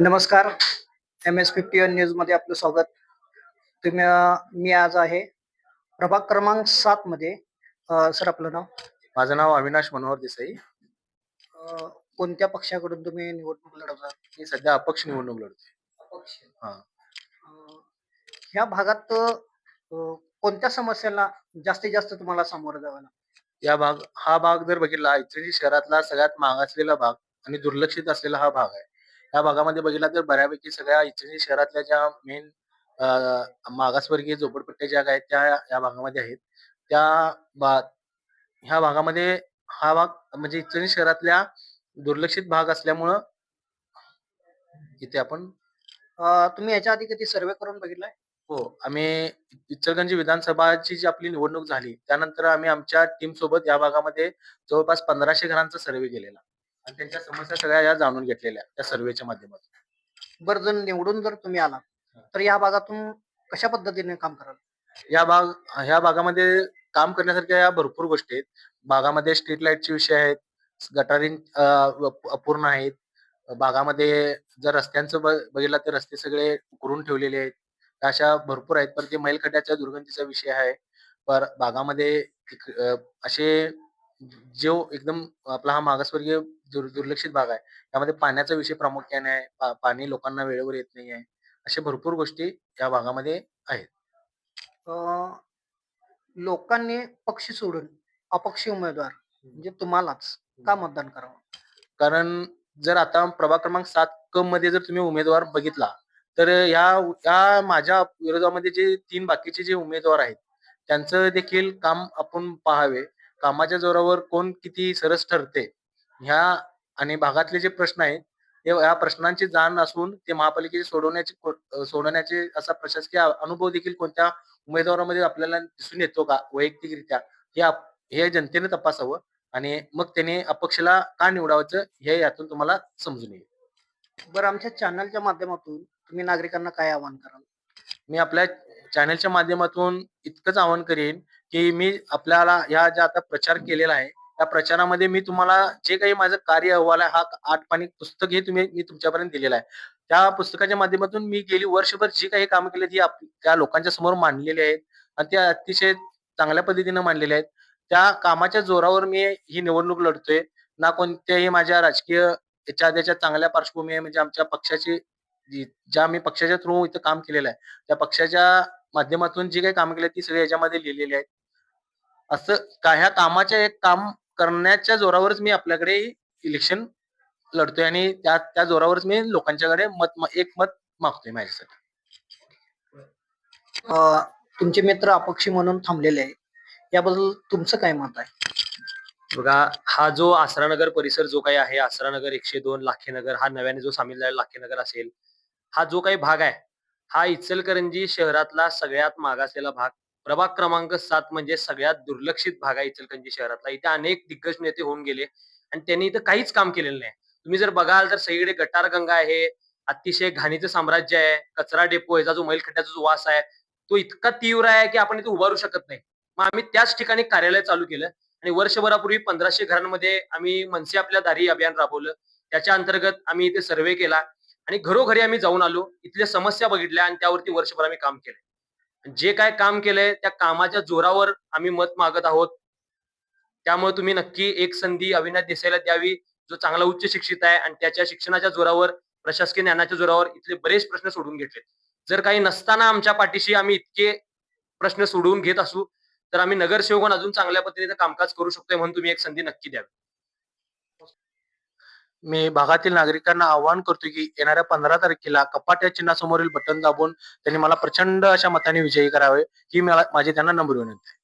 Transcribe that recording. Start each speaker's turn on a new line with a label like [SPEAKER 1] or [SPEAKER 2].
[SPEAKER 1] नमस्कार. M S fifty one न्यूजमध्ये आपलं स्वागत. तुम्ही मी आज आहे प्रभाग क्रमांक सात मध्ये. अं, सर आपलं नाव?
[SPEAKER 2] माझं नाव अविनाश मनोहर देसाई.
[SPEAKER 1] अं, कोणत्या पक्षाकडून तुम्ही निवडणूक लढवता?
[SPEAKER 2] मी सध्या अपक्ष निवडणूक लढतोय.
[SPEAKER 1] अपक्ष.
[SPEAKER 2] हा.
[SPEAKER 1] ह्या भागात अं, कोणत्या समस्यांना जास्तीत जास्त तुम्हाला सामोरं जावं लागतं?
[SPEAKER 2] या भाग हा भाग जर बघितला इचलकरंजी शहरातला सगळ्यात मागासलेला भाग आणि दुर्लक्षित असलेला हा भाग आहे. या भागामध्ये बघितला तर बऱ्यापैकी सगळ्या इचलकरंजी शहरातल्या ज्या मेन मागासवर्गीय झोपडपट्ट्या ज्या आहेत त्या या भागामध्ये आहेत. त्या बा ह्या भागामध्ये हा भाग म्हणजे इचलकरंजी शहरातल्या दुर्लक्षित भाग असल्यामुळं इथे आपण
[SPEAKER 1] तुम्ही याच्या आधी कधी सर्वे करून बघितलाय?
[SPEAKER 2] हो. आम्ही इचलकरंजी विधानसभाची जी आपली निवडणूक झाली त्यानंतर आम्ही आमच्या टीम सोबत या भागामध्ये जवळपास पंधराशे घरांचा सर्वे केलेला. आणि त्यांच्या समस्या सगळ्या या जाणून घेतलेल्या त्या सर्वेच्या माध्यमातून.
[SPEAKER 1] बरं जर निवडून जर तुम्ही आला तर या भागातून कशा पद्धतीने काम कराल?
[SPEAKER 2] या भाग ह्या भागामध्ये काम करण्यासारख्या या भरपूर गोष्टी आहेत. भागामध्ये स्ट्रीट लाईटचे विषय आहेत गटारीं अपूर्ण आहेत. भागामध्ये जर रस्त्यांचं बघितलं तर रस्ते सगळे उकरून ठेवलेले आहेत. अशा भरपूर आहेत. पण ते मैलखड्याच्या दुर्गंधीचा विषय आहे. पर भागामध्ये असे जो एकदम आपला हा मागासवर्गीय दुर- दुर्लक्षित भाग आहे. त्यामध्ये पाण्याचा विषय प्रामुख्याने आहे. पा- पाणी लोकांना वेळेवर येत नाही आहे. अशा भरपूर गोष्टी या भागामध्ये आहेत.
[SPEAKER 1] अं, लोकांनी पक्ष सोडून अपक्ष उमेदवार म्हणजे तुम्हालाच का मतदान करावं?
[SPEAKER 2] कारण जर आता प्रभाग क्रमांक सात क मध्ये जर तुम्ही उमेदवार बघितला तर या या माझ्या विरोधामध्ये जे तीन बाकीचे जे उमेदवार आहेत त्यांचं देखील काम आपण पाहावे. कामाच्या जोरावर कोण किती सरस ठरते ह्या आणि भागातले जे प्रश्न आहेत ते या प्रश्नांची जाण असून ते महापालिकेचे सोडवण्याचे सोडवण्याचे असा प्रशासकीय अनुभव देखील कोणत्या उमेदवारामध्ये आपल्याला दिसून येतो का वैयक्तिकरित्या हे हे जनतेने तपासावं आणि मग त्याने अपक्षला का निवडावचं हे यातून तुम्हाला समजून येईल.
[SPEAKER 1] बरं आमच्या चॅनलच्या माध्यमातून तुम्ही नागरिकांना काय आवाहन कराल?
[SPEAKER 2] मी आपल्या चॅनलच्या माध्यमातून इतकंच आवाहन करेन की मी आपल्याला ह्या ज्या आता प्रचार केलेला आहे त्या प्रचारामध्ये मी तुम्हाला जे काही माझं कार्य अहवाल आहे हा आठ पाणी पुस्तक हे तुम्ही मी तुमच्यापर्यंत दिलेला आहे. त्या पुस्तकाच्या माध्यमातून मी गेली वर्षभर जी काही कामं केली ती त्या लोकांच्या समोर मांडलेली आहेत आणि त्या अतिशय चांगल्या पद्धतीने मांडलेल्या आहेत. त्या कामाच्या जोरावर मी ही निवडणूक लढतोय. ना कोणत्याही माझ्या राजकीय याच्या त्याच्या चांगल्या पार्श्वभूमी आहे म्हणजे आमच्या पक्षाची ज्या मी पक्षाच्या थ्रू इथं काम केलेलं आहे त्या पक्षाच्या माध्यमातून जी काही कामं केली ती सगळी याच्यामध्ये लिहिलेली आहेत. असं का ह्या कामाच्या एक काम करण्याच्या जोरावरच मी आपल्याकडे इलेक्शन लढतोय आणि त्या त्या जोरावरच मी लोकांच्याकडे मत एक मत मागतोय माझ्यासाठी.
[SPEAKER 1] अं, तुमचे मित्र अपक्षी म्हणून थांबलेले आहे याबद्दल तुमचं काय मत आहे?
[SPEAKER 3] बघा हा जो आसरानगर परिसर जो काही आहे आसरानगर एकशे दोन लाखेनगर हा नव्याने जो सामील झालेला लाखेनगर असेल हा जो काही भाग आहे हा इचलकरंजी शहरातला सगळ्यात मागासलेला भाग. प्रभाग क्रमांक सात म्हणजे सगळ्यात दुर्लक्षित भाग आहे इचलकरंजी शहरातला. इथे अनेक दिग्गज नेते होऊन गेले आणि त्यांनी इथं काहीच काम केलेलं नाही. तुम्ही जर बघाल तर सगळीकडे गटारगंगा आहे अतिशय घाणीचं साम्राज्य आहे कचरा डेपो याचा जो मैलखड्ड्याचा जो वास आहे तो इतका तीव्र आहे की आपण इथे उभारू शकत नाही. मग आम्ही त्याच ठिकाणी कार्यालय चालू केलं आणि वर्षभरापूर्वी पंधराशे घरांमध्ये आम्ही मनसे आपल्या दारी अभियान राबवलं. त्याच्या अंतर्गत आम्ही इथे सर्वे केला आणि घरोघरी आम्ही जाऊन आलो. इथल्या समस्या बघितल्या आणि त्यावरती वर्षभर आम्ही काम केलं. जे काय काम केलंय त्या कामाच्या जोरावर आम्ही मत मागत आहोत. त्यामुळे तुम्ही नक्की एक संधी अविनाश देसाईला द्यावी जो चांगला उच्च शिक्षित आहे आणि त्याच्या शिक्षणाच्या जोरावर प्रशासकीय ज्ञानाच्या जोरावर इथले बरेच प्रश्न सोडून घेतले जर काही नसताना आमच्या पाठीशी आम्ही इतके प्रश्न सोडवून घेत असू तर आम्ही नगरसेवक अजून चांगल्या पद्धतीने कामकाज करू शकतोय म्हणून तुम्ही एक संधी नक्की द्यावी.
[SPEAKER 2] मी भागातील नागरिकांना आवाहन करतो की येणाऱ्या पंधरा तारखेला कपाट या चिन्हासमोरील बटन दाबून त्यांनी मला प्रचंड अशा मताने विजयी करावे ही मला माझी त्यांना नम्र विनंती आहे.